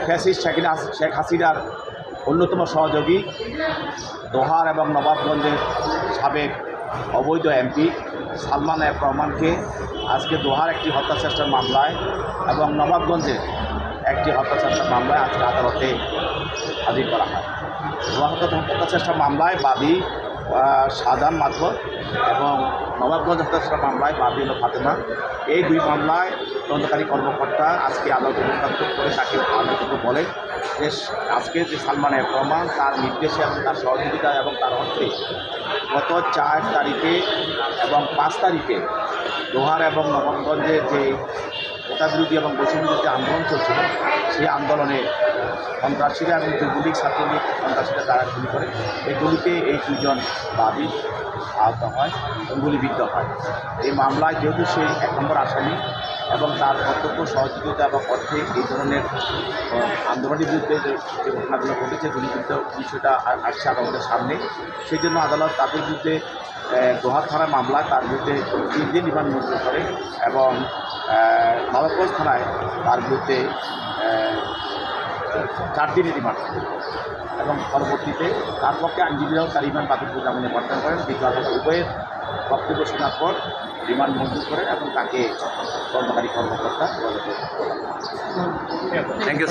ফ্যাসিস শাকিনা শেখ হাসিনার অন্যতম সহযোগী দোহার এবং নবাবগঞ্জের সাবেক অবৈধ এমপি সালমান এফ রহমানকে আজকে দোহার একটি হত্যাচেষ্টার মামলায় এবং নবাবগঞ্জের একটি হত্যাচেষ্টার মামলায় আজকে আদালতে হাজির করা হয়। হত্যা- হত্যাচেষ্টা মামলায় বাদী শাহজাহান মাধব এবং নবাবগঞ্জ হত্যাচেষ্টা মামলায় বাদী হল ফাতেমা। এই দুই মামলায় তদন্তকারী কর্মকর্তা আজকে আদালতে রূপান্তর করে তাকে আলোচিত বলে যে আজকে যে সালমান এফ রহমান তার নির্দেশে এবং তার সহযোগিতা এবং তার অর্থে গত চার তারিখে এবং পাঁচ তারিখে লোহার এবং নবাবগঞ্জে যে কোটা বিরোধী এবং বৈষম্য বিরোধী আন্দোলন চলছিল, সেই আন্দোলনে সন্ত্রাসীরা এবং যুবলীগ ছাত্রলীগ সন্ত্রাসীরা তারা গুলি করে এই গুলিতে এই দুজন বাদী আহত হয় গুলিবিদ্ধ হয়। এই মামলায় যেহেতু সে এক নম্বর আসামি এবং তার কর্তব্য সহযোগিতা এবং অর্থে এই ধরনের আন্দোলনের বিরুদ্ধে যে ঘটনাগুলো ঘটেছে গুলিবিদ্ধ বিষয়টা আসছে আদালতের সামনে সেই জন্য আদালত তাদের বিরুদ্ধে দোহার থানার মামলায় তার বিরুদ্ধে তিন দিন রিমান্ড মঞ্জুর করে এবং আহ, থানায় তার বিরুদ্ধে চার দিনের রিমান্ড এবং পরবর্তীতে তার পক্ষে আইনজীবীরাও তার রিমান্ড বাতিল করে জামিনে প্রত্যাহার করেন। দ্বিতীয় উভয়ের বক্তব্য শোনার পর রিমান্ড মঞ্জুর করেন এবং তাকে তদন্তকারী কর্মকর্তা থ্যাংক ইউ